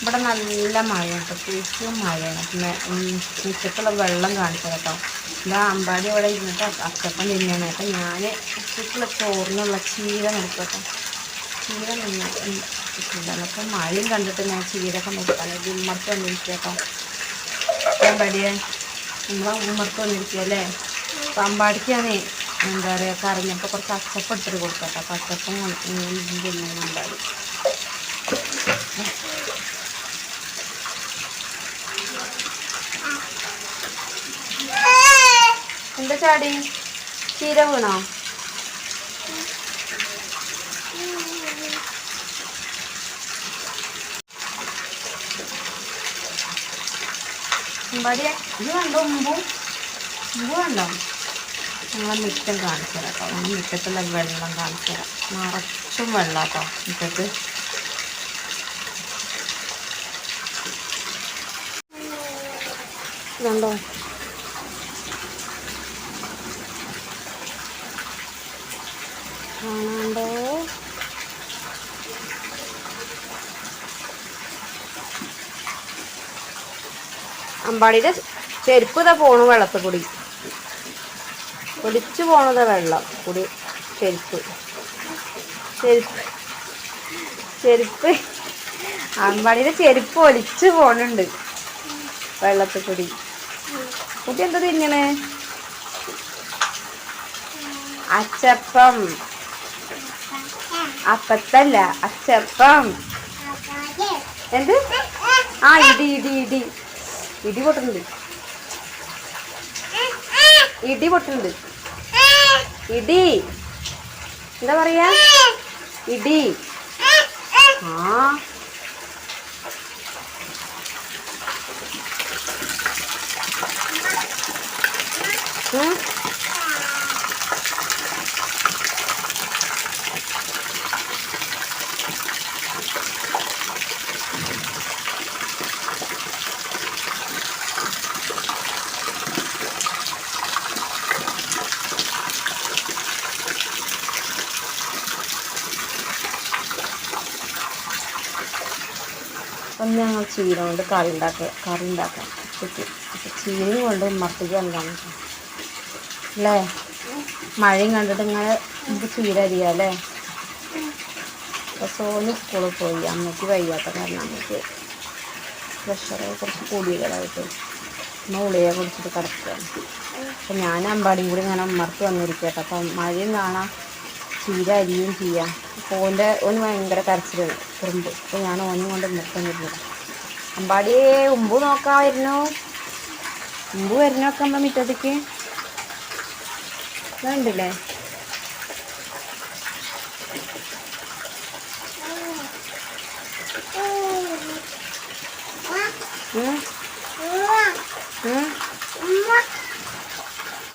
ഇവിടെ നല്ല മഴയാണ് കേട്ടോ മഴയാണ്. പിന്നെ ഉച്ചക്കുള്ള വെള്ളം കാണിച്ചത് കേട്ടോ. ഇതാ അമ്പാടി ഇവിടെ ഇരുന്നിട്ട് അക്കപ്പം തിന്നാണ്. അപ്പം ഞാൻ ഉച്ചക്കുള്ള ചോറിനുള്ള ചീര നോക്കട്ടോ ചീര നിന്നിട്ടുണ്ടല്ലോ അപ്പം മഴയും കണ്ടിട്ട് ഞാൻ ചീരൊക്കെ നോക്കാൻ ഉമ്മർത്ത് വന്നിരിക്കുക കേട്ടോ. അമ്പാടിയെ. നമ്മളെ ഉമ്മർത്ത് വന്നിരിക്കുക അല്ലേ? അപ്പം അമ്പാടിക്കാണേ എന്താ പറയുക കറിഞ്ഞൊക്കെ കുറച്ച് അച്ചപ്പം എടുത്തിട്ട് കൊടുക്കട്ടോ അപ്പം അച്ചപ്പം ഉണ്ടാവും എന്താ ചാടി? ചീര വീണോ? അമ്പാടിയെ ഇത് കണ്ടോ മുമ്പും മുമ്പ് കണ്ടോ? ഞങ്ങളെ മുറ്റം കാണിച്ചു തരാം കേട്ടോ. നമ്മൾ മുറ്റത്തുള്ള വെള്ളം കാണിച്ചു തരാം. നിറച്ചും വെള്ളം കേട്ടോ മുറ്റത്ത്. കണ്ടോ? കാണാണ്ടോ? അമ്പാടിയുടെ ചെരുപ്പ് ഇതാ പോണു വെള്ളത്തിൽ കൂടി ഒലിച്ചു പോണത് വെള്ളം. കൂടി ചെരുപ്പ്. ചെരുപ്പ്. ചെരുപ്പ്. അമ്പാടിയുടെ ചെരുപ്പ് ഒലിച്ചു പോണുണ്ട്. വെള്ളത്തിൽ കൂടി. കുട്ടി എന്താ തിന്നണേ? അച്ചപ്പം. അപ്പത്തല്ല അച്ചപ്പം. എന്ത്? ആ ഇടി ഇടി ഇടി. ഇടി പൊട്ടുന്നുണ്ട്. ഇടി പൊട്ടുന്നുണ്ട് ഇടി. എന്താ പറയാ? ഇടി. ആ. ഉം. അപ്പം ഞങ്ങൾ ചീര കൊണ്ട് കറി ഉണ്ടാക്കുക കറി ഉണ്ടാക്കാം. ഉച്ചയ്ക്ക്. അപ്പം ചീരയും കൊണ്ട് മത്തിക്ക് എന്താണ് അല്ലേ? മഴയും കണ്ടിട്ട് ഇങ്ങനെ നമുക്ക് ചീര അരിയാം അല്ലേ? അപ്പോൾ സോന് സ്കൂളിൽ പോയി. അമ്മയ്ക്ക് വയ്യാത്ത കാരണം അമ്മയ്ക്ക് പ്രഷർ കുറച്ച് കൂടിയതായിട്ട് അമ്മ ഉളിയെ കുടിച്ചിട്ട് കിടക്കുകയാണ്. അപ്പം ഞാൻ അമ്പാടിയും കൂടി ഇങ്ങനെ ഉമ്മർത്ത് വന്നിരിക്കട്ടെ അപ്പം മഴയും കാണാം. ചീര അരിയും ചെയ്യാം. ഓന്റെ ഓന് ഭയങ്കര കരച്ചിലാണ്. കുറുമ്പ്. അപ്പോൾ ഞാൻ ഓനും കൊണ്ട് ഉമ്മർത്ത് വരുന്നത് അമ്പാടിയെ ഉമ്പ് നോക്കാമായിരുന്നു ഉമ്പ് വരുന്നൊക്കെ നമ്മുടെ മുറ്റത്തേക്ക് വേണ്ടില്ലേ